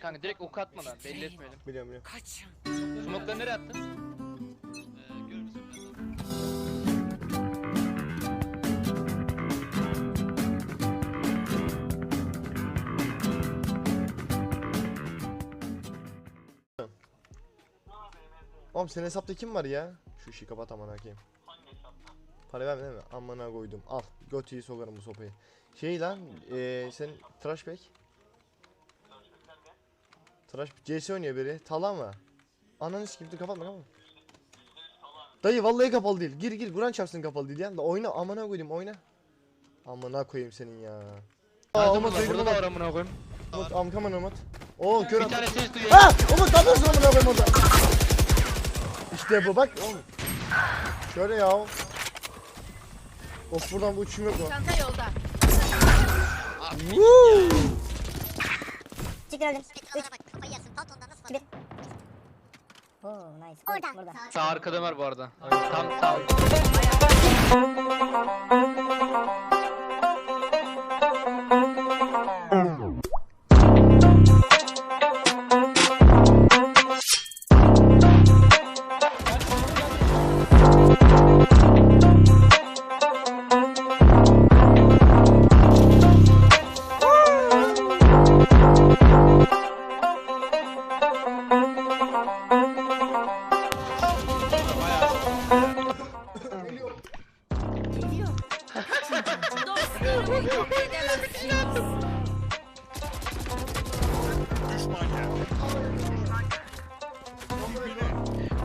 Kanka direkt ok atmadan belli etmeyelim. Biliyorum biliyorum. Kaçın. Smoke'ları nereye attın? Oğlum senin hesapta kim var ya? Şu işi kapat amına koyayım. Para verme değil mi? Amına koydum. Al. Götüyü sokarım bu sopayı. Şey lan, eee sen tıraş bek. Tıraş CS oynuyor biri. Tala mı? Ananı sikeyim dur kapatma kapatma. Dayı vallahi kapalı değil. Gir gir Kur'an çarpsın kapalı değil ya. Da oyna amına koydum oyna. Amına koyayım senin ya. Aa Umut Burada da var amına koyayım. Umut amkaman Umut. Oo kör Bir tane ses duyuyor. Ha! Umut ne yapıyorsun amına koyayım orada? İşte bu bak oğlum. Şöyle ya. Of buradan bu uçum yok mu? Çanta yolda. Woo! Çıkın öldüm. Üç. Kafayı yersin. Pantolondan nasıl Bir. Oo nice. Orada. Burada. Sağ arkada Ömer bu arada. Tam tam.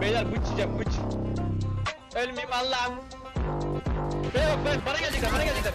Beyler bıç yiyeceğim bıç. Ölmeyeyim Allah'ım. Beyler bana gelecekler bana gelecekler.